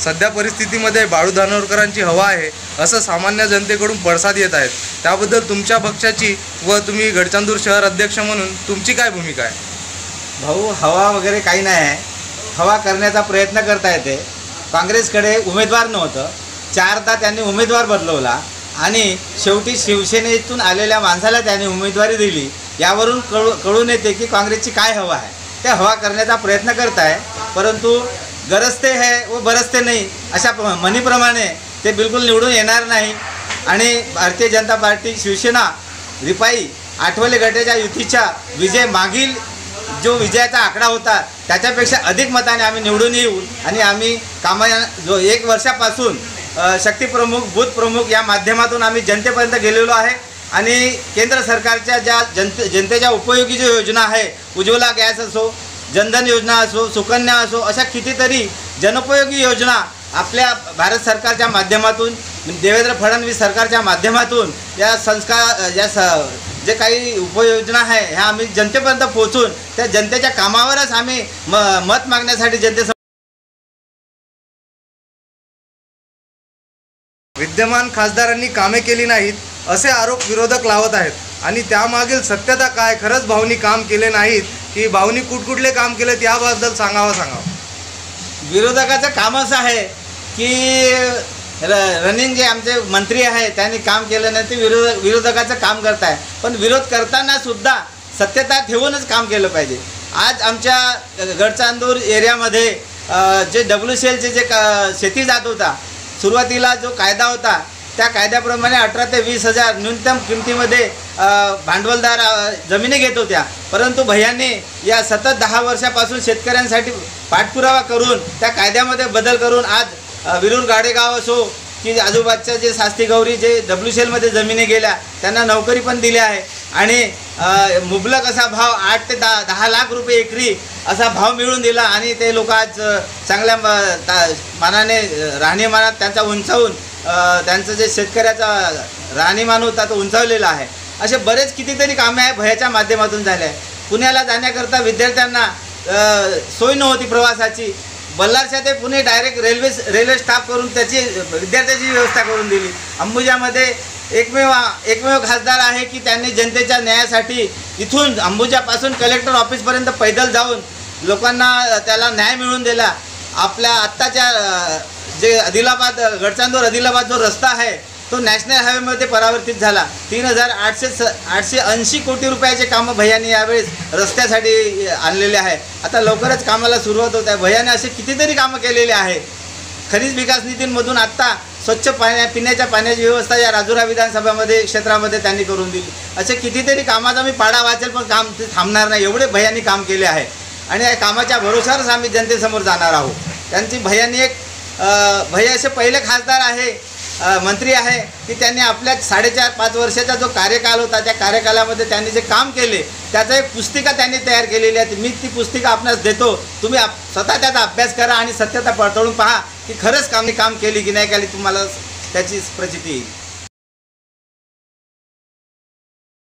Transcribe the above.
सध्या परिस्थितीमध्ये बाळू धानोरकरांची हवा आहे असं सामान्य जनतेकडून पडसाद येत आहेत. त्याबद्दल तुमच्या पक्षाची व तुम्ही गडचांदूर शहर अध्यक्ष म्हणून तुमची काय भूमिका आहे? भाऊ हवा वगैरे काही नाही आहे. हवा करण्याचा प्रयत्न करता येते. काँग्रेसकडे उमेदवार नव्हतं. चारदा त्यांनी उमेदवार बदलवला आणि शेवटी शिवसेनेतून आलेल्या माणसाला त्यांनी उमेदवारी दिली. यावरून कळू कळून येते की काँग्रेसची काय हवा आहे. ते हवा करण्याचा प्रयत्न करत आहे परंतु गरजते है व बरसते नाही. अशा प- म्हणीप्रमाणे ते बिलकुल निवडून येणार नाही. आणि भारतीय जनता पार्टी शिवसेना रिपाई आठवले गटाच्या युतीच्या विजय मागील जो विजयाचा आकडा होता त्याच्यापेक्षा अधिक मताने आम्ही निवडून येऊ. आणि आम्ही कामा जो एक वर्षापासून शक्तीप्रमुख बूथप्रमुख या माध्यमातून आम्ही जनतेपर्यंत गेलेलो आहे. आणि केंद्र सरकारच्या ज्या जनते जनतेच्या उपयोगी ज्या योजना आहे उज्ज्वला गॅस असो जनधन योजना असो सुकन्या असो अशा कितीतरी जनोपयोगी योजना आपल्या भारत सरकारच्या माध्यमातून देवेंद्र फडणवीस सरकारच्या माध्यमातून या संस्कार या स जे काही उपयोजना आहे ह्या आम्ही जनतेपर्यंत पोहोचून त्या जनतेच्या कामावरच आम्ही म मत मागण्यासाठी जनते विद्यमान खासदारांनी कामे केली नाहीत असे आरोप विरोधक लावत आहेत. आणि त्यामागील सत्यता काय खरंच भाऊनी काम केले नाहीत की भाऊनी कुठकुठले काम केलं त्याबद्दल सांगावं सांगावं. विरोधकाचं काम असं आहे की र रनिंग जे आमचे मंत्री आहे त्यांनी काम केलं नाही ते विरोध विरोधकाचं काम करत आहे पण विरोध करताना सुद्धा सत्यता ठेवूनच काम केलं पाहिजे. आज आमच्या गडचांदूर एरियामध्ये जे डब्ल्यू सी एलचे जे क शेती जात होता सुरुवातीला जो कायदा होता त्या कायद्याप्रमाणे अठरा ते वीस हजार न्यूनतम किमतीमध्ये भांडवलदार जमिनी घेत होत्या. परंतु भैयांनी या सतत दहा वर्षापासून शेतकऱ्यांसाठी पाठपुरावा करून त्या कायद्यामध्ये बदल करून आज विरूर गाडेगाव असो की आजूबाजूच्या जे सास्ती गौरी जे डब्ल्यू सी एलमध्ये जमिनी गेल्या त्यांना नोकरी पण दिली आहे. आणि मुबलक असा भाव आठ ते दहा दहा लाख रुपये एकरी असा भाव मिळून दिला. आणि ते लोक आज चांगल्या ता- मानाने राहणीमानात त्यांचा उंचावून त्यांचं जे शेतकऱ्याचा राहणीमान होता तो उंचावलेला आहे. असे बरेच कितीतरी कामे आहे भयाच्या माध्यमातून झाले आहे. पुण्याला जाण्याकरता विद्यार्थ्यांना सोय नव्हती प्रवासाची. बल्लारशा ते Pune direct railway railway staff करून त्याची विद्यार्थ्याची व्यवस्था करून दिली. अंबुजामध्ये एकमेव एकमेव खासदार आहे की त्यांनी जनतेच्या न्यायासाठी इथून अंबुजापासून कलेक्टर ऑफिसपर्यंत पैदल जाऊन लोकांना त्याला न्याय मिळवून दिला. आपल्या आत्ताच्या जे आदिलाबाद गडचांदूर आदिलाबाद जो रस्ता आहे तो नॅशनल हायवेमध्ये परावर्तित झाला. तीन हजार आठशे स आठशे ऐंशी कोटी रुपयाचे कामं भैयाने यावेळेस रस्त्यासाठी आणलेले आहे. आता लवकरच कामाला सुरुवात होत आहे. भैयाने असे कितीतरी कामं केलेले आहे. खनिज विकास निधींमधून आत्ता स्वच्छ पाण्या पिण्याच्या पाण्याची व्यवस्था या राजुरा विधानसभामध्ये क्षेत्रामध्ये त्यांनी करून दिली. असे कितीतरी कामाचा मी पाडा वाचेल पण काम ते थांबणार नाही. एवढे भैयांनी काम केले आहे. आणि या कामाच्या भरोशावरच आम्ही जनतेसमोर जाणार आहोत. त्यांची भैयांनी एक भैया असे पहिले खासदार आहे मंत्री आहे की त्यांनी आपल्या साडेचार पाच वर्षाचा जो कार्यकाल होता त्या कार्यकालामध्ये त्यांनी जे काम केले त्याचं एक पुस्तिका त्यांनी तयार केलेली आहे. मी ती पुस्तिका आपणास देतो. तुम्ही आप स्वतः त्याचा अभ्यास करा आणि सत्यता पडताळून पहा की खरंच काम काम केली की नाही केली तुम्हाला त्याची प्रचिती येईल.